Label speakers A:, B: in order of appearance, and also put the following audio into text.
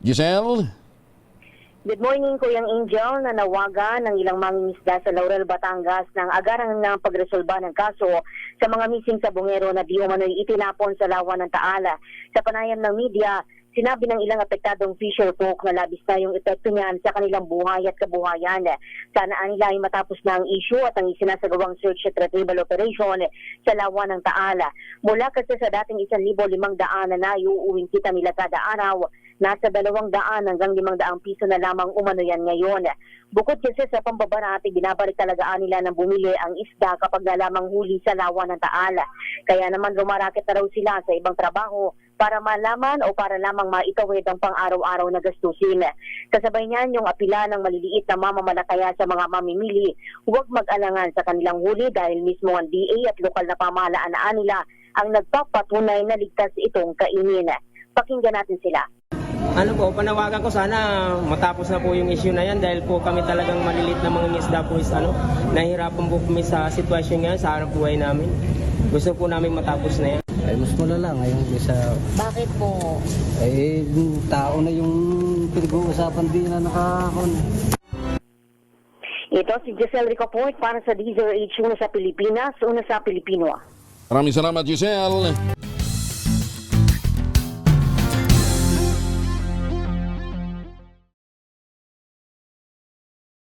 A: Giselle?
B: Good morning, Kuyang Angel, na nawagan ng ilang mangingisda sa Laurel, Batangas ng agarang ng pagresolba ng kaso sa mga missing sa bungero na di umano'y itinapon sa lawa ng Taala. Sa panayam ng media, sinabi ng ilang apektadong fisher folk na labis na yung epekto niyan sa kanilang buhay at kabuhayan. Sana nila ay matapos na ang issue at ang isinasagawang search at retrieval operation sa lawa ng Taala. Mula kasi sa dating 1,500 na naiuuwing kita nila kada araw, nasa 200 hanggang 500 piso na lamang umano yan ngayon. Bukod kasi sa pambabarati, binabalik talagaan nila ng bumili ang isda kapag nalamang huli sa lawa ng Taala. Kaya naman rumarakit na raw sila sa ibang trabaho para malaman o para lamang maitawid ang pang-araw-araw na gastusin. Kasabay niyan yung apila ng maliliit na mamamalakaya sa mga mamimili, huwag mag-alangan sa kanilang huli dahil mismo ang DA at lokal na pamahalaan na nila ang nagpapatunay na ligtas itong kainin. Pakinggan natin sila.
C: Ano po, panawagan ko sana matapos na po yung issue na yan dahil po kami talagang malilit na mga isda po is ano, nahihirapan po kami sa sitwasyon ngayon sa harap buhay namin. Gusto po namin matapos na yan.
D: Ay, mas malala ngayon kaysa,
B: Bakit po?
D: eh, tao na yung pinag-uusapan din na nakakon.
B: Ito si Giselle Ricoport para sa DZRH una sa Pilipinas, una sa Pilipino.
A: Maraming salamat, Giselle.